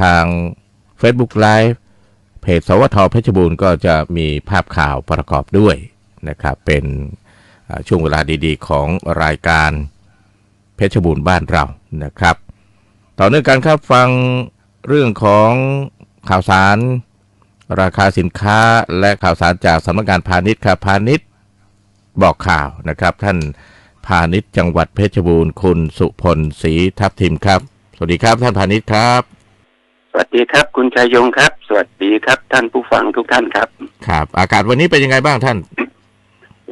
ทาง Facebook Live เพจสวทเพชรบูรณ์ก็จะมีภาพข่าวประกอบด้วยนะครับ เป็นช่วงเวลาดีๆ ของรายการเพชรบูรณ์บ้านเรานะครับ ต่อเนื่องกันครับฟังเรื่องของข่าวสาร ราคาสินค้าและข่าวสารจากสำนักงานพาณิชย์ครับพาณิชย์บอกข่าวนะครับ ท่านพาณิชย์จังหวัดเพชรบูรณ์คุณสุพลศรีทับทิมครับ สวัสดีครับท่านพาณิชย์ครับ สวัสดีครับ คุณชัยยงครับ สวัสดีครับ ท่านผู้ฟังทุกท่านครับ ครับ อากาศวันนี้เป็นยังไงบ้างท่าน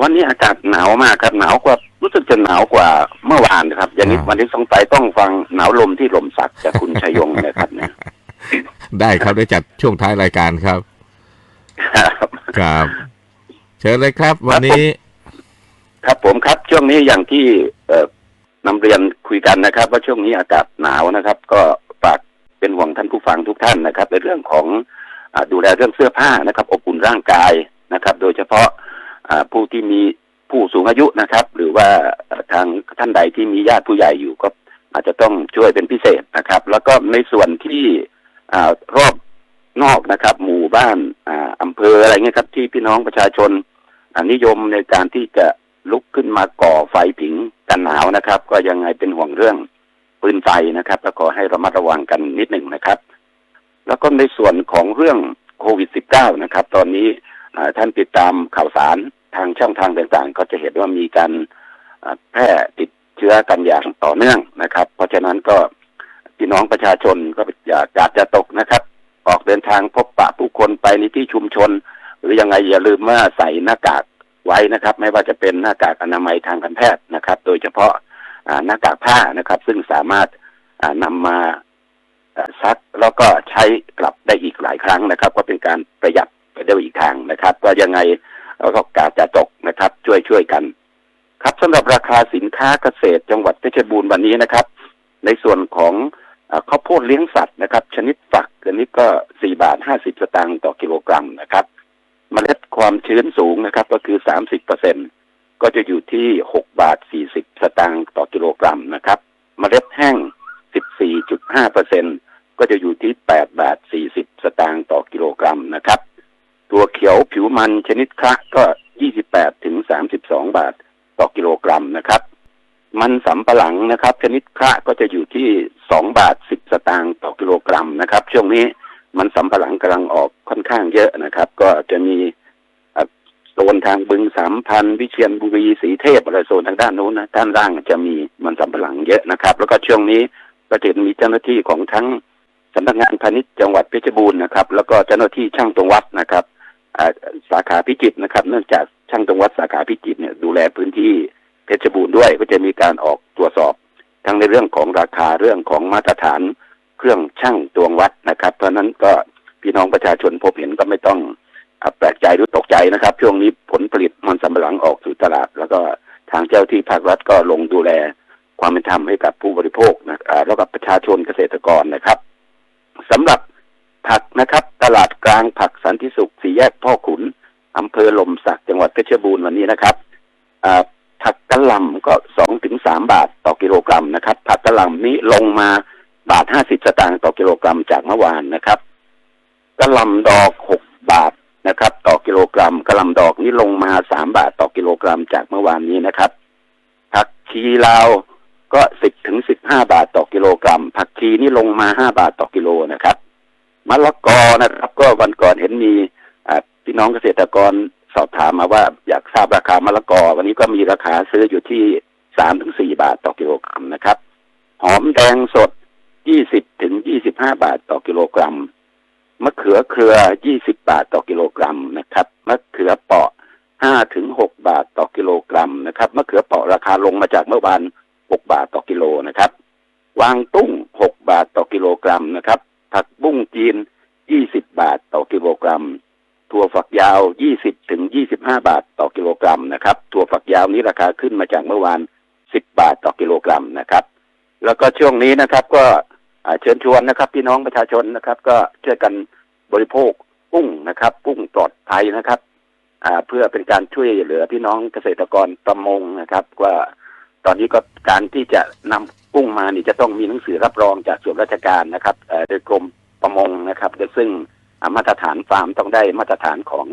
วันนี้อากาศหนาวมากครับหนาวกว่ารู้สึกจะหนาวกว่าเมื่อวานนะครับอย่างนี้อ่าวันที่สองไปต้องฟังหนาวลมที่ลมสักจากคุณชัยยงนะครับเนี่ยได้ครับได้จัดช่วงท้ายรายการครับ ครับครับ เชิญเลยครับ วันนี้ ครับผมครับ ช่วงนี้อย่างที่เอ่อนำเรียนคุยกันนะครับ ว่าช่วงนี้อากาศหนาวนะครับ ก็ฝาก เป็นห่วงท่านผู้ฟังทุกท่านนะครับ ในเรื่องของอดูแลเรื่องเสื้อผ้านะครับ อบอุ่นร่างกายนะครับ โดยเฉพาะผู้ที่มีผู้สูงอายุนะครับ หรือว่าทางท่านใดที่มีญาติผู้ใหญ่อยู่ก็อาจจะต้องช่วยเป็นพิเศษนะครับ แล้วก็ในส่วนที่อรอบนอกนะครับ หมู่บ้านออำเภออะไรเงี้ยครับ ที่พี่น้องประชาชนนิยมในการที่จะลุกขึ้นมาก่อไฟผิงกันหนาวนะครับ ก็ยังไงเป็นห่วงเรื่อง ปืนไฟนะครับแล้วก็ให้ระมัดระวังกันนิดหนึ่งนะครับ แล้วก็ในส่วนของเรื่องโควิด -19 นะครับ ตอนนี้ท่านติดตามข่าวสารทางช่องทางต่างๆ ก็จะเห็นว่ามีการแพร่ติดเชื้อกันอย่างต่อเนื่องนะครับ เพราะฉะนั้นก็พี่น้องประชาชนก็อย่ากาดจะตกนะครับ ออกเดินทางพบปะผู้คนไปในที่ชุมชน หรือยังไงอย่าลืมว่าใส่หน้ากากไว้นะครับ ไม่ว่าจะเป็นหน้ากากอนามัยทางการแพทย์นะครับ โดยเฉพาะ หน้ากากผ้านะครับ ซึ่งสามารถอ่านำมาซักแล้วก็ใช้กลับได้อีกหลายครั้งนะครับ ก็เป็นการประหยัดไปได้อีกทางนะครับ ก็ยังไงเราก็กาจะตกนะครับ ช่วยช่วยกัน ครับสำหรับราคาสินค้าเกษตรจังหวัดเพชรบูรณ์วันนี้นะครับ ในส่วนของข้าวโพดเลี้ยงสัตว์นะครับ ชนิดฝักอันนี้ก็สี่บาทห้าสิบสตางค์ต่อกิโลกรัมนะครับเมล็ดความชื้นสูงนะครับ ก็คือสามสิบเปอร์เซ็นก็จะอยู่ที่หกบาทสี่สิบสตางค์ต่อกิโลกรัมนะครับ เมล็ดแห้งสิบสี่จุด ห้าเปอร์เซ็นก็จะอยู่ที่แปดบาทสี่สิบสตางค์ต่อกิโลกรัมนะครับ ตัวเขียวผิวมันชนิดคละก็ยี่สิบแปดถึงสามสิบสองบาทต่อกิโลกรัมนะครับ มันสำปะหลังนะครับ ชนิดคละก็จะอยู่ที่สองบาทสิบสตางค์ต่อกิโลกรัมนะครับ ช่วงนี้มันสำปะหลังกำลังออกค่อนข้างเยอะนะครับ ก็จะมีโซนทางบึงสามพันวิเชียนบุรีสีเทพอะไรโซนทางด้านนู้นนะด้านล่างจะมีมันสำปะหลังเยอะนะครับ แล้วก็ช่วงนี้ ก็จะมีเจ้าหน้าที่ของทั้งสำนักงานพาณิชย์จังหวัดเพชรบูรณ์นะครับ แล้วก็เจ้าหน้าที่ช่างตรงวัดนะครับสาขาพิจิตรนะครับ เนื่องจากช่างตรงวัดสาขาพิจิตรเนี่ยดูแลพื้นที่เพชรบูรณ์ด้วย ก็จะมีการออกตรวจสอบ ทั้งในเรื่องของราคาเรื่องของมาตรฐานเครื่องช่างตวงวัดนะครับ เพราะนั้นก็พี่น้องประชาชนพบเห็นก็ไม่ต้องแปลกใจหรือตกใจนะครับ ช่วงนี้ผลผลิตมันสำปะหลังออกสู่ตลาด แล้วก็ทางเจ้าที่ภาครัฐก็ลงดูแล ความเป็นธรรมให้กับผู้บริโภคนะแล้วก็ประชาชนเกษตรกรนะครับสำหรับผักนะครับ ตลาดกลางผักสันติสุขสี่แยกพ่อขุนอำเภอลมสักจังหวัดเพชรบูรณ์วันนี้นะครับผักกะหล่ำก็สองถึงสามบาทต่อกิโลกรัมนะครับ ผักกะหล่ำนี้ลงมาบาทห้าสิบสตางค์ต่อกิโลกรัมจากเมื่อวานนะครับกะหล่ำดอกหกบาทนะครับ ต่อกิโลกรัมกะหล่ำดอกนี้ลงมาสามบาทต่อกิโลกรัมจากเมื่อวานนี้นะครับผักชีลาว ก็สิบถึงสิบห้าบาทต่อกิโลกรัม ผักชีนี่ลงมาห้าบาทต่อกิโลนะครับมะละกอนะครับ ก็วันก่อนเห็นมีพี่น้องเกษตรกรสอบถามมาว่าอยากทราบราคามะละกอ วันนี้ก็มีราคาซื้ออยู่ที่สามถึงสี่บาทต่อกิโลกรัมนะครับ หอมแดงสดยี่สิบถึงยี่สิบห้าบาทต่อกิโลกรัมมะเขือเครือยี่สิบบาทต่อกิโลกรัมนะครับมะเขือเปาะห้าถึงหกบาทต่อกิโลกรัมนะครับมะเขือเปาะราคาลงมาจากเมื่อวาน หกบาทต่อกิโลนะครับวางตุ้งหกบาทต่อกิโลกรัมนะครับ ผักบุ้งจีนยี่สิบาทต่อกิโลกรัม ถั่วฝักยาว 20 ถึง 25 บาทต่อกิโลกรัมนะครับ ถั่วฝักยาวนี้ราคาขึ้นมาจากเมื่อวาน 10 บาทต่อกิโลกรัมนะครับ แล้วก็ช่วงนี้นะครับ ก็เชิญชวนนะครับพี่น้องประชาชนนะครับ ก็ช่วยกันบริโภคกุ้งนะครับกุ้งปลอดภัยนะครับ เพื่อเป็นการช่วยเหลือพี่น้องเกษตรกรประมงนะครับ ว่า ตอนนี้ก็การที่จะนำกุ้งมานี่จะต้องมีหนังสือรับรองจากส่วนราชการนะครับเอ่อโดยกรมประมงนะครับซึ่งมาตรฐานฟาร์มต้องได้มาตรฐานของ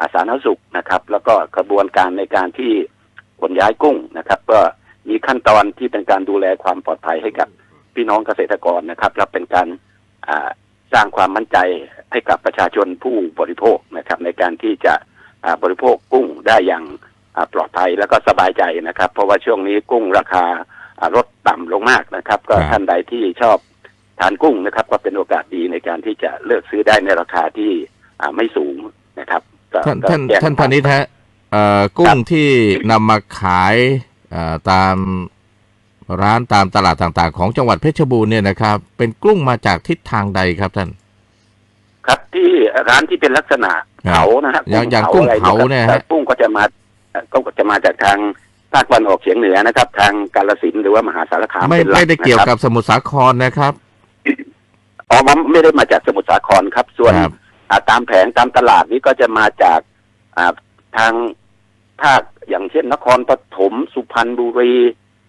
อาสาธารณสุขนะครับ แล้วก็กระบวนการในการที่ขนย้ายกุ้งนะครับ ก็มีขั้นตอนที่เป็นการดูแลความปลอดภัยให้กับพี่น้องเกษตรกรนะครับและเป็นการสร้างความมั่นใจให้กับประชาชนผู้บริโภคนะครับ ในการที่จะบริโภคกุ้งได้อย่าง ปลอดภัยแล้วก็สบายใจนะครับ เพราะว่าช่วงนี้กุ้งราคาอ่าลดต่ำลงมากนะครับ ก็ครับท่านใดที่ชอบทานกุ้งนะครับ ก็เป็นโอกาสดีในการที่จะเลือกซื้อได้ในราคาที่อ่าไม่สูงนะครับก็ท่านก็ท่านแจ้งท่านพาณิชย์ฮะเอ่อกุ้งที่นำมาขายเอ่อตามร้านตามตลาดต่างๆ ของจังหวัดเพชรบูรณ์เนี่ยนะครับ เป็นกุ้งมาจากทิศทางใดครับท่าน ครับที่ร้านที่เป็นลักษณะครับเผานะฮะอย่างอย่างกุ้งอะไรเผาเนี่ยฮะครับกุ้งก็จะมาเอ่อ ก็จะมาจากทางภาคตะวันออกเฉียงเหนือนะครับ ทางกาลสินธุ์หรือว่ามหาสารคามไม่เป็นหลัไม่ได้เกี่ยวนะครับกับสมุทรสาครนะครับ อ๋อมันไม่ได้มาจากสมุทรสาครครับ ส่วนครับ อ่าตามแผงตามตลาดนี้ก็จะมาจากอ่าทางภาคอย่างเช่นนครปฐมสุพรรณบุรี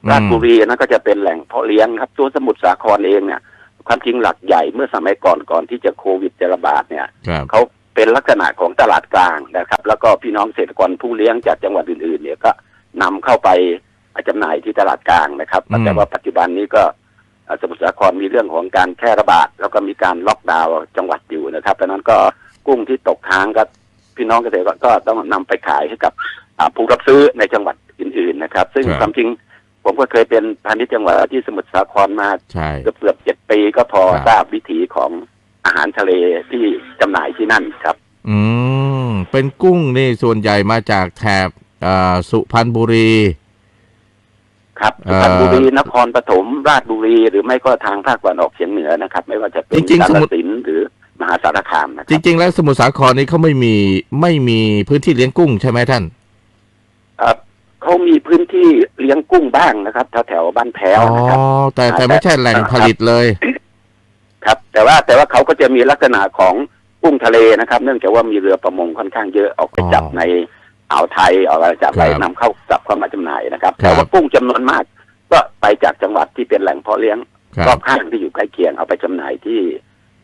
ราชบุรีนั่นก็จะเป็นแหล่งเพาะเลี้ยงครับตัวสมุทรสาครเองเนี่ย ความจริงหลักใหญ่เมื่อสมัยก่อนก่อนที่จะโควิดจะระบาดเนี่ย ครับ เขา เป็นลักษณะของตลาดกลางนะครับ แล้วก็พี่น้องเกษตรกรผู้เลี้ยงจากจังหวัดอื่น ๆ เนี่ยก็นำเข้าไปจำหน่ายที่ตลาดกลางนะครับอืมแต่ว่าปัจจุบันนี้ก็เอ่อสมุทรสาครมีเรื่องของการแพร่ระบาด แล้วก็มีการล็อกดาวน์จังหวัดอยู่นะครับดังนั้นก็กุ้งที่ตกค้างก็พี่น้องเกษตรกรก็ต้องนำไปขายให้กับอ่าผู้รับซื้อในจังหวัดอื่น ๆ นะครับ ซึ่งครับความจริงผมก็เคยเป็นพาณิชย์จังหวัดที่สมุทรสาครมาใช่เกือบเกือบเจ็ดปีก็พอครับทราบวิถีของ อาหารทะเลที่จำหน่ายที่นั่นครับ อืม เป็นกุ้งนี่ส่วนใหญ่มาจากแถบเอ่อสุพรรณบุรี ครับเอ่สุอ พรรณบุรีนครปฐมราชบุรี หรือไม่ก็ทางภาคตะวันออกเฉียงเหนือนะครับ ไม่ว่าจะเป็นจริงๆกาสฬมุทร สินธุ์หรือมหาสารคามนะคจรับริง ๆ แล้วสมุทรสาครนี่เขาไม่มีไม่มีพื้นที่เลี้ยงกุ้งใช่ไหมท่าน เอ่อเขามีพื้นที่เลี้ยงกุ้งบ้างนะครับแถวแถวๆบ้านแพ้วอ๋อ นะครับ แต่แต่ไม่ใช่แหล่งผลิตเลย ครับ แต่ว่าแต่ว่าเขาก็จะมีลักษณะของกุ้งทะเลนะครับ เนื่องจากว่ามีเรือประมงค่อนข้างเยอะออกไปอ๋อจับในอ่าวไทยออกไปจับไปครับนำเข้ากลับเข้ามาจำหน่ายนะครับครับ แต่ว่ากุ้งจำนวนมาก ก็ไปจากจังหวัดที่เป็นแหล่งเพาะเลี้ยงครัรอบบข้างที่อยู่ใกล้เคียงเอาไปจำหน่ายที่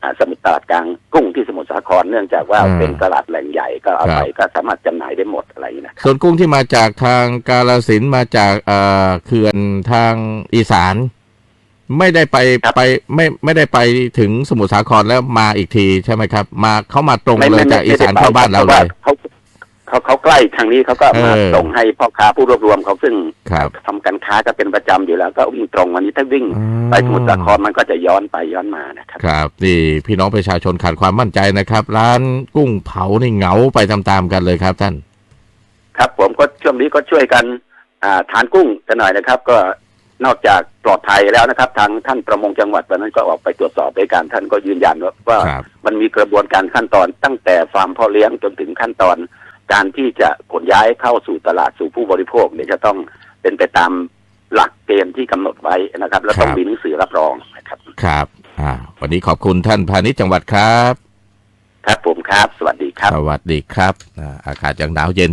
อ่าสมุทรตลาดกลางกุ้งที่สมุทรสาครเนื่องจากว่าอ่าเป็นตลาดแหล่งใหญ่ก็เอาครับไปก็สามารถจำหน่ายได้หมดอะไรอย่างนี้นะครับส่วนกุ้งที่มาจากทางกาลสินธุ์มาจากเอ่อเขื่อนทางอีสาน ไม่ได้ไปครับ ไปไม่ไม่ได้ไปถึงสมุทรสาครแล้วมาอีกทีใช่ไหมครับ มาเข้ามาตรงไม่เลยไม่จากอีไม่สานได้ไปเข้าบ้านเราพะเลว่ยเขาเขาเขาใกล้ทางนี้เขาก็มาเออ ส่งให้พ่อค้าผู้รวบรวมเขาซึ่งครับทำการค้าก็เป็นประจำอยู่แล้ว ก็วิ่งตรงวันนี้ถ้าวิ่งอืมไปสมุทรสาครมันก็จะย้อนไปย้อนมานะครับ ครับนี่พี่น้องประชาชนขาดความมั่นใจนะครับ ร้านกุ้งเผานี่เหงาไปตามๆกันเลยครับท่าน ครับผมก็ช่วงนี้ก็ช่วยกันอ่าทานกุ้งกันหน่อยนะครับ ก็ นอกจากปลอดภัยแล้วนะครับ ทางท่านประมงจังหวัดวันนั้นก็ออกไปตรวจสอบด้วยกันท่านก็ยืนยันว่าว่าครับ มันมีกระบวนการขั้นตอนตั้งแต่ฟาร์มพ่อเลี้ยงจนถึงขั้นตอน การที่จะขนย้ายเข้าสู่ตลาดสู่ผู้บริโภคเนี่ยจะต้องเป็นไปตามหลักเกณฑ์ที่กำหนดไว้นะครับ และต้องครับ มีหนังสือรับรองนะครับ ครับอ่าวันนี้ขอบคุณท่านพาณิชย์จังหวัดครับ ครับผมครับ สวัสดีครับ สวัสดีครับอ่าอากาศยังหนาวเย็น